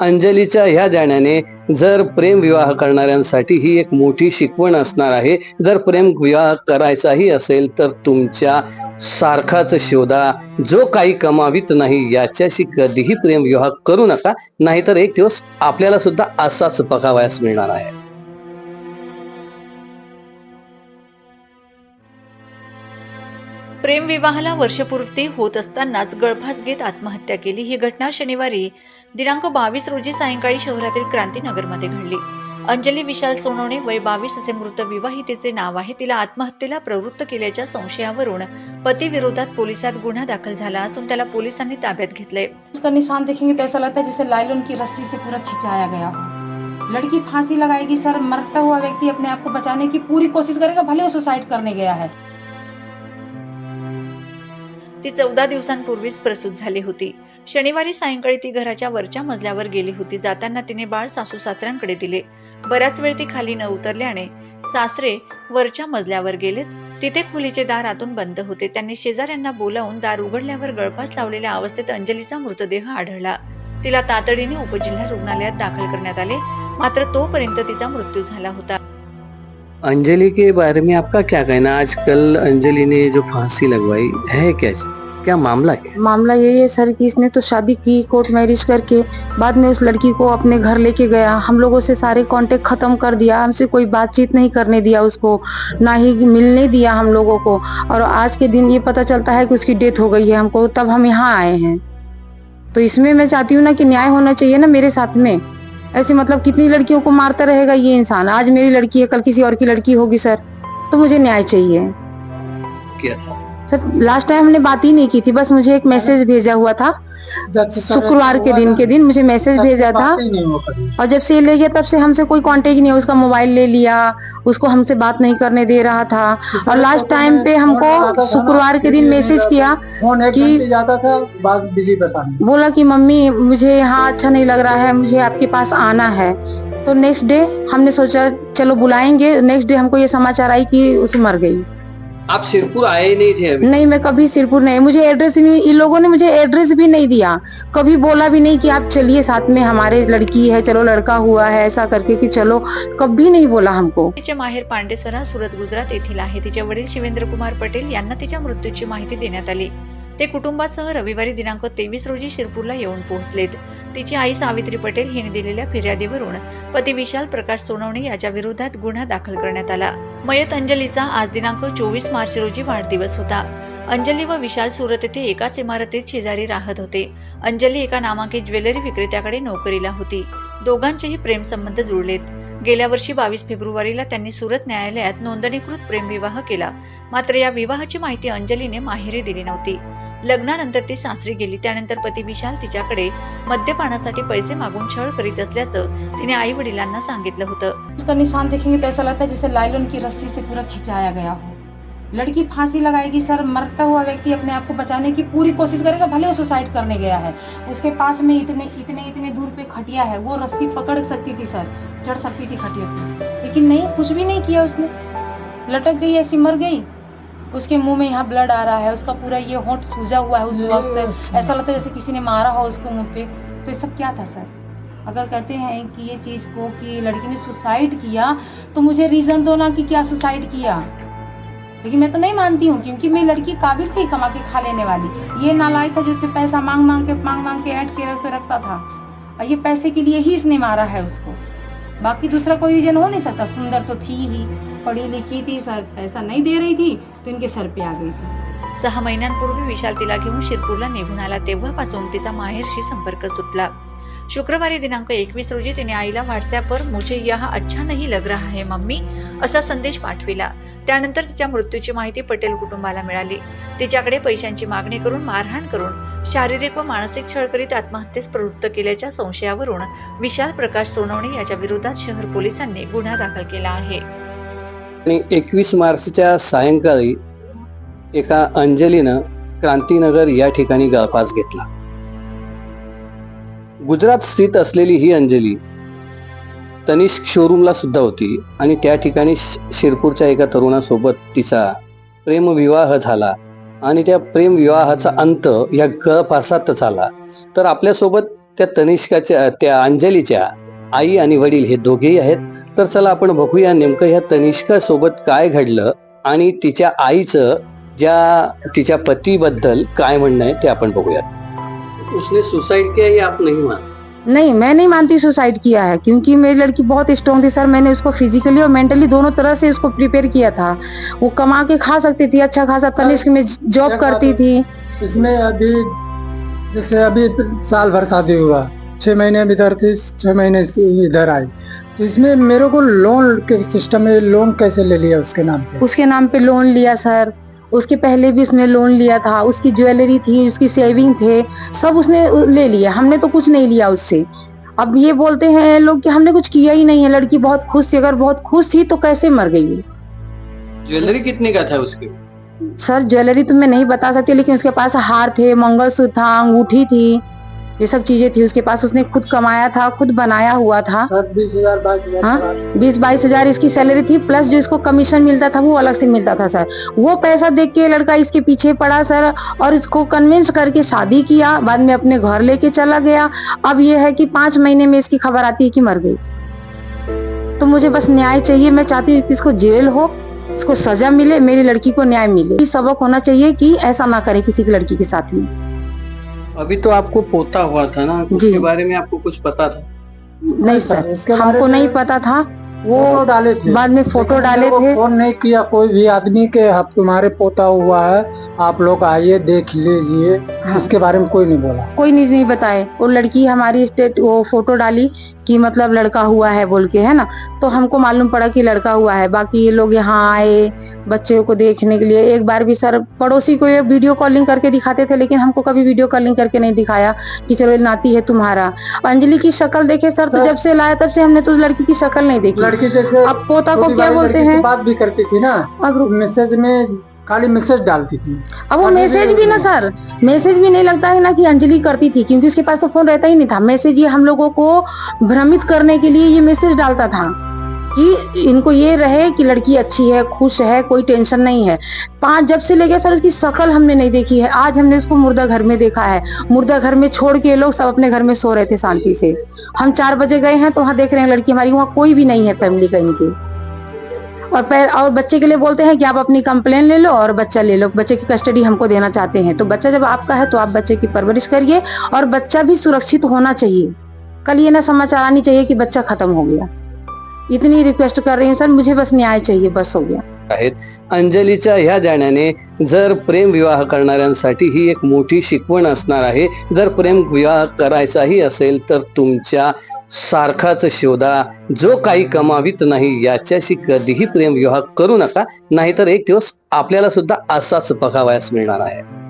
अंजलीच्या ह्या जाण्याने जर प्रेम विवाह करणाऱ्यांसाठी ही एक मोठी शिकवण असणार आहे. जर प्रेम विवाह करायचाही असेल तर तुमच्या सारखाच शोधा. जो काही कमावित नाही याच्याशी कधीही प्रेम विवाह करू नका. नाहीतर एक दिवस आपल्याला सुद्धा असाच पकावयास मिळणार आहे. प्रेमविवाहाला वर्षपूर्ती होत असतानाच गळफास घेत आत्महत्या केली. ही घटना शनिवारी दिनांक बावीस रोजी सायंकाळी शहरातील क्रांतीनगरमध्ये घडली. अंजली विशाल सोनवणे वय बावीस असे मृत विवाहितेचे नाव आहे. तिला आत्महत्येला प्रवृत्त केल्याच्या संशयावरून पतीविरोधात पोलिसात गुन्हा दाखल झाला असून त्याला पोलिसांनी ताब्यात घेतले निशान देखेंगे तो लगता है जैसे लाइलॉन की रस्सी से पूरा खिंचाया गया हो। लड़की फांसी लगाएगी, सर, मरता हुआ व्यक्ति अपने आप को बचाने की पूरी कोशिश करेगा, भले वो सुसाइड करने गया है। ती चौदा दिवसांपूर्वीच प्रसूत झाली होती. शनिवारी सायंकाळी ती घराच्या वरच्या मजल्यावर गेली होती. जाताना तिने बाळ सासू सासऱ्यांकडे दिले. बऱ्याच वेळ ती खाली न उतरल्याने सासरे वरच्या मजल्यावर गेलेत. तिथे खोलीचे दार आतून बंद होते. त्यांनी शेजाऱ्यांना बोलावून दार उघडल्यावर गळफास लावलेल्या अवस्थेत अंजलीचा मृतदेह आढळला. तिला तातडीने उपजिल्हा रुग्णालयात दाखल करण्यात आले. मात्र तोपर्यंत तिचा मृत्यू झाला होता. अंजलि के बारे में आपका क्या कहना आजकल अंजलि ने जो फांसी लगवाई, है क्या? क्या मामला क्या? मामला यही है सर कि इसने तो शादी की, कोर्ट मैरिज करके, बाद में उस लड़की को अपने घर लेके गया। हम लोगों से सारे कांटेक्ट खत्म कर दिया, हमसे कोई बातचीत नहीं करने दिया उसको, ना ही मिलने दिया हम लोगों को। और आज के दिन ये पता चलता है कि उसकी डेथ हो गई है हमको, तब हम यहाँ आए हैं। तो इसमें मैं चाहती हूँ ना कि न्याय होना चाहिए ना मेरे साथ में। ऐसे मतलब कितनी लड़कियों को मारता रहेगा ये इंसान? आज मेरी लड़की है, कल किसी और की लड़की होगी, सर। तो मुझे न्याय चाहिए। क्या? सर लास्ट टाइम हमने बात ही नहीं की थी बस मुझे एक मैसेज भेजा हुआ था। शुक्रवार के दिन के दिन मुझे मैसेज भेजा था। और जब से ये ले गया तब से हमसे कोई कांटेक्ट नहीं है उसका मोबाइल ले लिया उसको हमसे बात नहीं करने दे रहा था। और लास्ट टाइम पे हमको शुक्रवार के दिन मैसेज किया कि- जाता था बिज़ी बोला कि मम्मी मुझे यहाँ अच्छा नहीं लग रहा है मुझे आपके पास आना है। तो नेक्स्ट डे हमने सोचा चलो बुलाएँगे। नेक्स्ट डे हमको ये समाचार आई कि उसे मर गई। आप सिरपुर आए नहीं थे अभी? नहीं मैं कभी सिरपुर नहीं मुझे एड्रेस भी इन लोगों ने मुझे एड्रेस भी नहीं दिया। कभी बोला भी नहीं कि आप चलिए साथ में हमारे लड़की है चलो लड़का हुआ है ऐसा करके कि चलो कभी नहीं बोला हमको। तिचे माहेर पांडेसरा सुरत गुजरात येथील आहे. तिचे वडील शिवेंद्र कुमार पटेल यांना तिच्या मृत्यूची माहिती देण्यात आली. ते कुटुंबासह रविवारी दिनांक तेवीस रोजी शिरपूरला येऊन पोहोचलेत. तिची आई सावित्री पटेल हिने दिलेल्या फिर्यादीवरून पती विशाल प्रकाश सोनवणे याच्या विरोधात गुन्हा दाखल करण्यात आला. मयत अंजलीचा आज दिनांक चोवीस मार्च रोजी वाढदिवस होता. अंजली व विशाल सुरत येथे एकाच इमारतीत शेजारी राहत होते. अंजली एका नामांकित ज्वेलरी विक्रेत्याकडे नोकरीला होती. दोघांचेही प्रेमसंबंध जुळलेत. गेल्या वर्षी बावीस फेब्रुवारीला त्यांनी सुरत न्यायालयात नोंदणीकृत प्रेमविवाह केला. मात्र या विवाहाची माहिती अंजलीने माहेरी दिली नव्हती. लग्नानंतर ती सासरी गेली. त्यानंतर पती विशाल तिच्याकडे मद्यपानासाठी पैसे मागून छळ करीत असल्याचं तिने आई वडिलांना सांगितलं होतं. उसका निशान देखेंगे तो ऐसा लगता है जैसे लाइलॉन की रस्सी से पूरा खिंचाया गया हो। लड़की फांसी लगाएगी, सर मरता हुआ व्यक्ति अपने आप को बचाने की पूरी कोशिश करेगा, भले वो सुसाइड करने गया है। उसके पास में इतने इतने इतने दूर पे खटिया है। वो रस्सी पकड़ सकती थी, सर। चढ़ सकती थी खटिया पे। लेकिन नहीं, कुछ भी नहीं किया उसने। लटक गई, ऐसी मर गई। उसके मुँह में यहाँ ब्लड आ रहा है उसका पूरा ये होंठ सूजा हुआ है उस वक्त। ऐसा लगता है जैसे किसी ने मारा हो उसको मुँह पे। तो ये सब क्या था सर? अगर कहते हैं कि ये चीज़ को कि लड़की ने सुसाइड किया तो मुझे रीजन दो ना कि क्या सुसाइड किया। लेकिन मैं तो नहीं मानती हूँ क्योंकि मेरी लड़की काबिल थी कमा के खा लेने वाली। ये नालायक था जो उससे पैसा मांग मांग के मांग मांग के ऐड के उसे रखता था। और ये पैसे के लिए ही इसने मारा है उसको। बाकी दूसरा कोई रीजन हो नहीं सकता सुंदर तो थी ही। पढ़ी लिखी थी सर पैसा नहीं दे रही थी तो इनके सर पे आ गई थी। सहा महिन्यांपूर्वी विशाल तिला घेऊन शिरपूरला निघून आला तेव्हापासून तिचा माहेरशी संपर्क सुटला शुक्रवारी दिनांक एकवीस रोजी तिने आईला व्हॉट्सअपवर मुझे यहा अच्छा नहीं लग रहा है मम्मी असा संदेश पाठविला. त्यानंतर तिच्या मृत्यूची माहिती पटेल कुटुंबाला मिळाली. तिच्याकडे पैशांची मागणी करून मारहाण करून शारीरिक व मानसिक छळ करीत आत्महत्येस प्रवृत्त केल्याच्या संशयावरून विशाल प्रकाश सोनवणे याच्या विरोधात शहर पोलिसांनी गुन्हा दाखल केला आहे. आणि एकवीस मार्चच्या सायंकाळी एका अंजलीनं क्रांतीनगर या ठिकाणी गळफास घेतला. गुजरात स्थित असलेली ही अंजली तनिष्क शोरूमला सुद्धा होती आणि त्या ठिकाणी शिरपूरच्या एका तरुणासोबत तिचा प्रेमविवाह झाला आणि त्या प्रेमविवाहाचा अंत या गळफासात झाला तर आपल्यासोबत त्या तनिष्काच्या त्या अंजलीच्या आई आणि वडील हे दोघेही आहेत. तर चला आपण बघूया नेमकं ह्या तनिष्का सोबत काय घडलं आणि तिच्या आईचं ज्या तिच्या पतीबद्दल काय म्हणणं आहे ते आपण बघूयात. उसने सुसाइड किया ये आप नहीं मान नहीं मैं नहीं मानती सुसाइड किया है क्योंकि मेरी लड़की बहुत स्ट्रॉन्ग थी सर मैंने उसको फिजिकली और मेंटली दोनों तरह से उसको प्रिपेयर किया था। वो कमा के खा सकती थी अच्छा खासा तनिष्क में जॉब करती थी। इसमें अभी जैसे अभी साल भर शादी हुआ छह महीने इधर थी छह महीने से इधर आई। तो इसमें मेरे को लोन के सिस्टम में लोन कैसे ले लिया उसके नाम पे? उसके नाम पे लोन लिया सर उसके पहले भी उसने लोन लिया था। उसकी ज्वेलरी थी उसकी सेविंग थे सब उसने ले लिया। हमने तो कुछ नहीं लिया उससे। अब ये बोलते हैं लोग कि हमने कुछ किया ही नहीं है। लड़की बहुत खुश थी। अगर बहुत खुश थी तो कैसे मर गई ज्वेलरी कितने का था उसके? सर ज्वेलरी तो मैं नहीं बता सकती लेकिन उसके पास हार थे मंगलसूत्र था अंगूठी थी। ये सब चीज़ें थी उसके पास उसने खुद कमाया था खुद बनाया हुआ था। बीस हज़ार बाईस हाँ? हज़ार बीस बाईस हज़ार इसकी सैलरी थी प्लस जो इसको कमीशन मिलता था वो अलग से मिलता था सर वो पैसा देख के लड़का इसके पीछे पड़ा सर और इसको कन्विंस करके शादी किया बाद में अपने घर लेके चला गया। अब ये है कि पाँच महीने में इसकी खबर आती है कि मर गई। तो मुझे बस न्याय चाहिए मैं चाहती हूँ कि इसको जेल हो इसको सजा मिले मेरी लड़की को न्याय मिले। सबक होना चाहिए कि ऐसा ना करे किसी की लड़की के साथ में। अभी तो आपको पोता हुआ था ना। उसके बारे में आपको कुछ पता था नहीं सर उसके बारे हमको में नहीं पता था वो डाले थे। बाद में फ़ोटो डाले थे। फ़ोन नहीं किया। कोई भी आदमी के आप तुम्हारे पोता हुआ है आप लोग आइए देख लीजिए। हाँ। इसके बारे में कोई नहीं बोला। कोई नहीं नहीं बताए। वो लड़की हमारी स्टेट वो फ़ोटो डाली कि मतलब लड़का हुआ है बोल के है ना? तो हमको मालूम पड़ा कि लड़का हुआ है। बाकी ये लोग यहाँ आए बच्चे को देखने के लिए। एक बार भी सर पड़ोसी को ये वीडियो कॉलिंग करके दिखाते थे लेकिन हमको कभी वीडियो कॉलिंग करके नहीं दिखाया कि चलो नाती है तुम्हारा। अंजलि की शक्ल देखे सर तो जब से लाया तब से हमने तो लड़की की शक्ल नहीं देखी। लड़की जैसे अब पोता को क्या बोलते हैं? बात भी करती थी ना अब मैसेज में खाली मैसेज डालती थी। अब वो मैसेज भी ना सर मैसेज भी नहीं लगता है ना कि अंजलि करती थी क्योंकि उसके पास तो फ़ोन रहता ही नहीं था। मैसेज ये हम लोगों को भ्रमित करने के लिए ये मैसेज डालता था कि इनको ये रहे कि लड़की अच्छी है खुश है कोई टेंशन नहीं है। पाँच जब से लेके सर उसकी शकल हमने नहीं देखी है आज हमने उसको मुर्दा घर में देखा है। मुर्दा घर में छोड़ के लोग सब अपने घर में सो रहे थे शांति से। हम चार बजे गए हैं तो वहाँ देख रहे हैं लड़की हमारी, वहाँ कोई भी नहीं है फैमिली का इनकी। और पैर और बच्चे के लिए बोलते हैं कि आप अपनी कंप्लेन ले लो और बच्चा ले लो। बच्चे की कस्टडी हमको देना चाहते हैं। तो बच्चा जब आपका है तो आप बच्चे की परवरिश करिए और बच्चा भी सुरक्षित होना चाहिए। कल ये ना समाचार आनी चाहिए कि बच्चा खत्म हो गया। इतनी रिक्वेस्ट कर रही हूँ, सर, मुझे बस न्याय चाहिए, बस हो गया। आहेत. अंजलीच्या ह्या जाण्याने जर प्रेम विवाह करणाऱ्यांसाठी ही एक मोठी शिकवण असणार आहे. जर प्रेम विवाह करायचाही असेल तर तुमच्या सारखाच शोधा. जो काही कमावित नाही याच्याशी कधीही प्रेम विवाह करू नका. नाहीतर एक दिवस आपल्याला सुद्धा असाच बघावयास मिळणार आहे.